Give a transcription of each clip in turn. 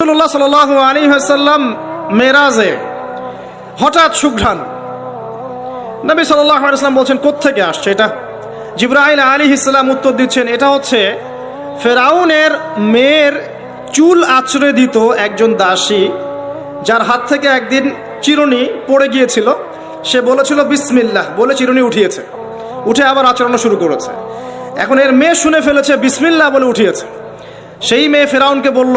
রসুল্লাহ সাল আলী হাসাল্লাম মেরাজে হঠাৎ সুঘ্রাণ। নবী সাল্লাহ আলাইসলাম বলছেন, কোত্থেকে আসছে এটা? জিব্রাহিল আলী ইসলাম উত্তর দিচ্ছেন, এটা হচ্ছে ফেরাউনের মেয়ের চুল আছড়ে দিত একজন দাসী, যার হাত থেকে একদিন চিরুনি পড়ে গিয়েছিল। সে বলেছিল, বিসমিল্লাহ। বলে চিরুনি উঠিয়েছে। উঠে আবার আচরণ শুরু করেছে। এখন এর মেয়ে শুনে ফেলেছে, বিসমিল্লাহ বলে উঠিয়েছে। সেই মেয়ে ফেরাউনকে বলল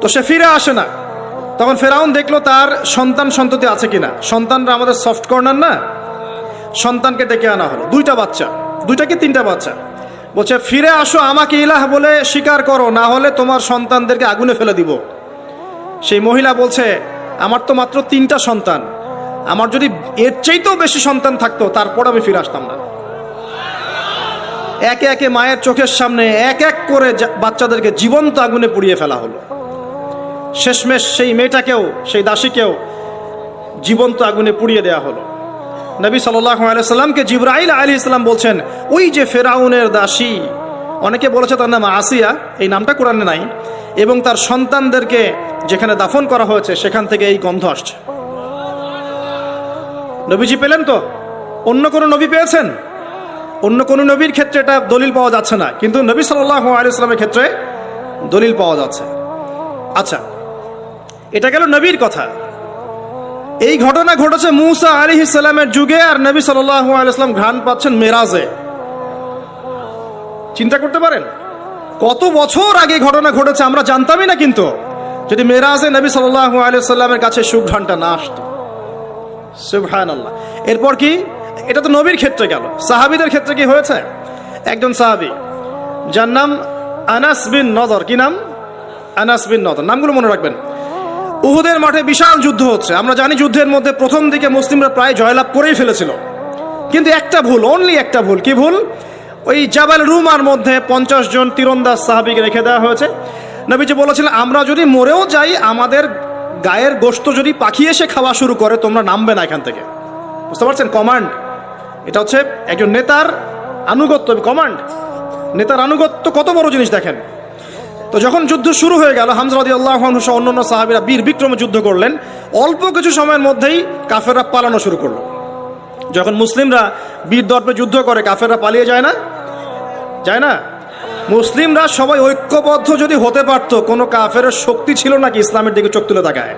তো সে ফিরে আসে না। তখন ফেরাউন দেখল তার সন্তান সন্ততি আছে কিনা। সন্তানরা আমাদের সফট কর্নার না? সন্তানকে ডেকে আনা হলো। দুইটা বাচ্চা। দুইটা কি তিনটা বাচ্চা? বলছে, ফিরে আসো আমাকে ইলাহ বলে স্বীকার করো, না হলে তোমার সন্তানদেরকে আগুনে ফেলে দিব। সেই মহিলা বলছে, আমার তো মাত্র তিনটা সন্তান। আমার যদি এর চাইতেও বেশি সন্তান থাকতো, তারপর আমি ফিরে আসতাম না। একে একে মায়ের চোখের সামনে এক এক করে বাচ্চাদেরকে জীবন্ত আগুনে পুড়িয়ে ফেলা হলো। শেষমেশ সেই মেয়েটাকেও, সেই দাসীকেও জীবন্ত আগুনে পুড়িয়ে দেওয়া হলো। নবী সাল্লাহ আলাইসাল্লামকে জিব্রাইল আলী ইসলাম বলছেন, ওই যে ফেরাউনের দাসী। অনেকে বলেছে তার নাম আসিয়া, এই নামটা কোরআনে নাই, এবং তার সন্তানদেরকে যেখানে দাফন করা হয়েছে, সেখান থেকে এই গন্ধ আসছে। নবীজি পেলেন তো? অন্য কোনো নবী পেয়েছেন? অন্য কোনো নবীর ক্ষেত্রে এটা দলিল পাওয়া যাচ্ছে না, কিন্তু নবী সাল্লাহ আলাইস্লামের ক্ষেত্রে দলিল পাওয়া যাচ্ছে। আচ্ছা এটা গেল নবীর কথা। এই ঘটনা ঘটেছে মুসা আলী ইসলামের যুগে আর নবী আলাইস্লাম ঘ্রাণ পাচ্ছেন মেরাজে। চিন্তা করতে পারেন? কত বছর আগে ঘটনা ঘটেছে আমরা জানতামই না কিন্তু। যদি মেরাজে নবী সাল্লাহ আলাইস্লামের কাছে সুঘ্রাণটা না আসতো। আল্লাহ এরপর কি? এটা তো নবীর ক্ষেত্রে গেল। সাহাবিদের ক্ষেত্রে কি হয়েছে? একজন সাহাবি, যার নাম আনাস বিন নজর। কি নাম? আনাস বিন নজর। নামগুলো মনে রাখবেন। উহুদের মাঠে বিশাল যুদ্ধ হচ্ছে। আমরা জানি যুদ্ধের মধ্যে প্রথম দিকে মুসলিমরা প্রায় জয়লাভ করেই ফেলেছিল। কিন্তু একটা ভুল অনলি একটা ভুল। কি ভুল? ওই জাবাল রুমার মধ্যে পঞ্চাশ জন তীরন্দাজ সাহাবিকে রেখে দেওয়া হয়েছে। নবীজি বলেছিলেন, আমরা যদি মরেও যাই, আমাদের গায়ের গোস্ত যদি পাখি এসে খাওয়া শুরু করে, তোমরা নামবে না এখান থেকে। বুঝতে পারছেন? কমান্ড এটা হচ্ছে একজন নেতার আনুগত্য। কমান্ড নেতার আনুগত্য কত বড় জিনিস দেখেন? তো যখন যুদ্ধ শুরু হয়ে গেল হামজরাদি আল্লাহ সহ অন্যান্য সাহাবিরা বীর বিক্রমে যুদ্ধ করলেন। অল্প কিছু সময়ের মধ্যেই কাফেররা পালানো শুরু করল। যখন মুসলিমরা বীর দর্পে যুদ্ধ করে, কাফেররা পালিয়ে যায় না? যায় না? মুসলিমরা সবাই ঐক্যবদ্ধ যদি হতে পারতো, কোনো কাফের শক্তি ছিল নাকি ইসলামের দিকে চোখ তুলে তাকায়?